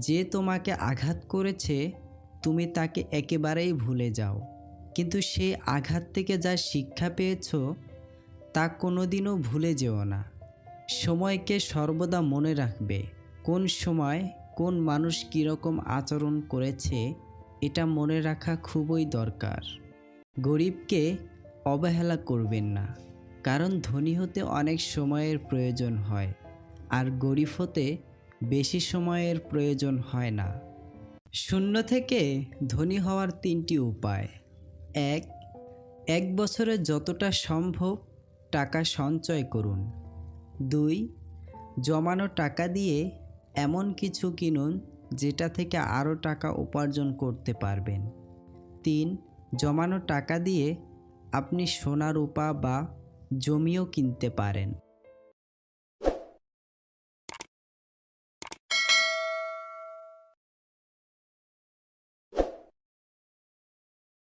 যে তোমাকে আঘাত করেছে, তুমি তাকে একেবারেই ভুলে যাও। কিন্তু সেই আঘাত থেকে যা শিক্ষা পেয়েছ, তা কোনোদিনও ভুলে যেও না। সময়কে সর্বদা মনে রাখবে, কোন সময় কোন মানুষ কীরকম আচরণ করেছে, এটা মনে রাখা খুবই দরকার। গরিবকে অবহেলা করবেন না। কারণ ধনী হতে অনেক সময়ের প্রয়োজন হয়, আর গরিব হতে বেশি সময়ের প্রয়োজন হয় না। শূন্য থেকে ধনী হওয়ার তিনটি উপায়। এক এক বছরে যতটা সম্ভব টাকা সঞ্চয় করুন। দুই, জমানো টাকা দিয়ে এমন কিছু কিনুন যেটা থেকে আরও টাকা উপার্জন করতে পারবেন। তিন, জমানো টাকা দিয়ে আপনি সোনা, রূপা বা জমিও কিনতে পারেন।